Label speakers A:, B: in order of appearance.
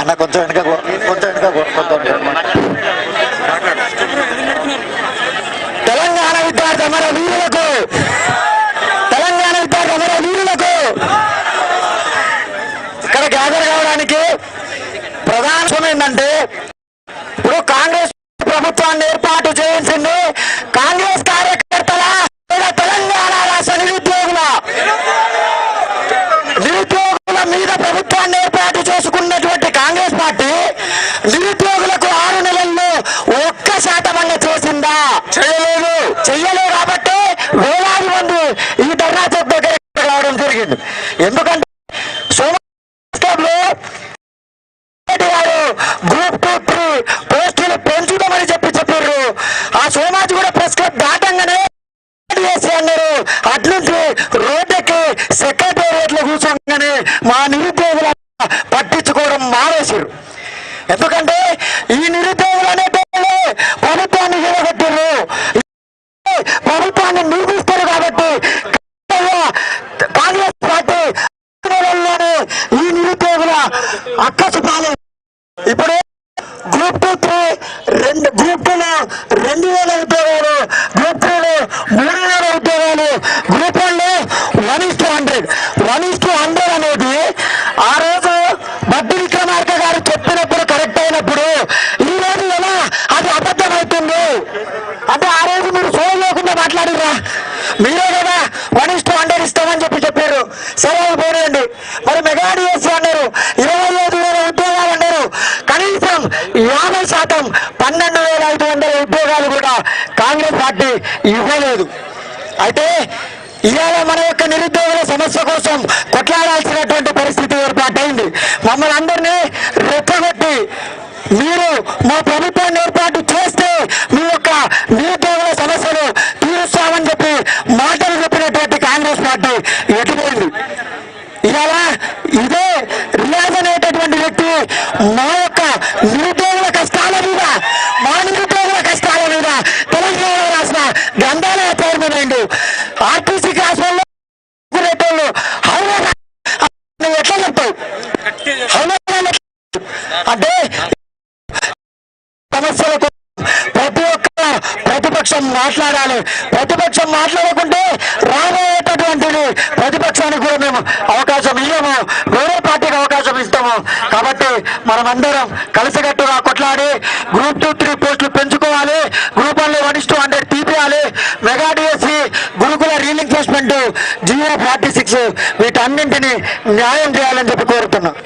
A: అన్న కొంచెం వెనుక కొంచెం వెనుక తెలంగాణ విద్యార్థి అమర వీరులకు తెలంగాణ విద్యార్థి అమర వీరులకు ఇక్కడ గ్యాదర్ కావడానికి ప్రధాన ఏంటంటే ఇప్పుడు కాంగ్రెస్ ప్రభుత్వాన్ని ఏర్పాటు చేయించింది కాంగ్రెస్ కార్యక్రమం లేదా తెలంగాణ రాష్ట్ర నిరుద్యోగుల నిరుద్యోగుల మీద ప్రభుత్వాన్ని ఏర్పాటు చేసుకున్నటువంటి కాంగ్రెస్ పార్టీ నిరుద్యోగులకు ఆరు నెలల్లో ఒక్క శాతం అన్న చేసిందా చేయలేదు చెయ్యలేదు కాబట్టి వేలాది మంది ఈ ధర్నా చౌక్ దగ్గర రావడం జరిగింది ఎందుకంటే సోమవారం రెడ్డి గారు గ్రూప్ టూ త్రీ పోస్టులు పెంచుదామని చెప్పి చెప్పారు. ఆ సోమాజి కూడా ప్రెస్ క్లబ్ దాటంగానే చేసి అన్నారు. అట్నుంచి రోడ్డుకి సెక్రటేరియట్లో కూర్చోగానే మా నిరుద్యోగుల పట్టించుకోవడం మానేశారు. ఎందుకంటే ఈ నిరుద్యోగులు అనే ప్రభుత్వాన్ని నిలబెట్టారు ప్రభుత్వాన్ని నిర్మిస్తారు కాబట్టి కాంగ్రెస్ పార్టీ ఈ నిరుద్యోగుల అక్కసు పాలే ఇప్పుడు గ్రూప్ టూ త్రీ రెండు గ్రూప్ టూలో రెండు వేల ఉద్యోగాలు గ్రూప్ త్రీలో మూడు వేల ఉద్యోగాలు గ్రూప్ వన్లో one is two hundred one is two hundred అనేది ఆ రోజు బట్టి విక్రమార్క గారు చెప్పినప్పుడు కరెక్ట్ అయినప్పుడు ఈ రోజు ఎలా? అది అబద్ధం అవుతుంది అంటే ఆ రోజు మీరు ఫోన్ లేకుండా మాట్లాడిరా మీరే కదా వన్ ఇస్ టూ హండ్రెడ్ ఇస్తామని చెప్పి చెప్పారు. సరే అవి పోనీయండి మరి మెగా డిఎస్సీ అన్నారు ఇరవై ఐదు వేల ఉద్యోగాలు అన్నారు కనీసం యాభై శాతం పన్నెండు వేల ఐదు వందల ఉద్యోగాలు కూడా కాంగ్రెస్ పార్టీ ఇవ్వలేదు. అయితే ఇవాళ మన యొక్క నిరుద్యోగుల సమస్య కోసం కొట్లాడాల్సినటువంటి పరిస్థితి ఏర్పాటైంది. మమ్మల్ని అందరినీ రెప్పగొట్టి మీరు మా ప్రభుత్వాన్ని ఏర్పాటు చేస్తే మీ యొక్క నిరుద్యోగుల సమస్యలు తీరుస్తామని చెప్పి మాటలు చెప్పినటువంటి కాంగ్రెస్ పార్టీ ఎటుపోయింది. ఇవాళ ఇదే రియాజ్ అనేటటువంటి వ్యక్తి మా ఆర్టీసీ క్లాస్ వాళ్ళు నువ్వు ఎట్లా చెప్తావు అంటే సమస్యలకు ప్రతి ఒక్క ప్రతిపక్షం మాట్లాడాలి. ప్రతిపక్షం మాట్లాడకుంటే రాబోయేటటువంటిది ప్రతిపక్షానికి కూడా మేము అవకాశం ఇవ్వము వేరే పార్టీకి అవకాశం ఇస్తాము. కాబట్టి మనమందరం కలిసికట్టుగా కొట్లాడి గ్రూప్ టూ త్రీ పోస్టులు పెంచుకోవాలి. Group one is one two hundred తీపియాలి. Mega జియో ఫార్టీ సిక్స్ వీటన్నింటినీ న్యాయం చేయాలని చెప్పి కోరుతున్నాం.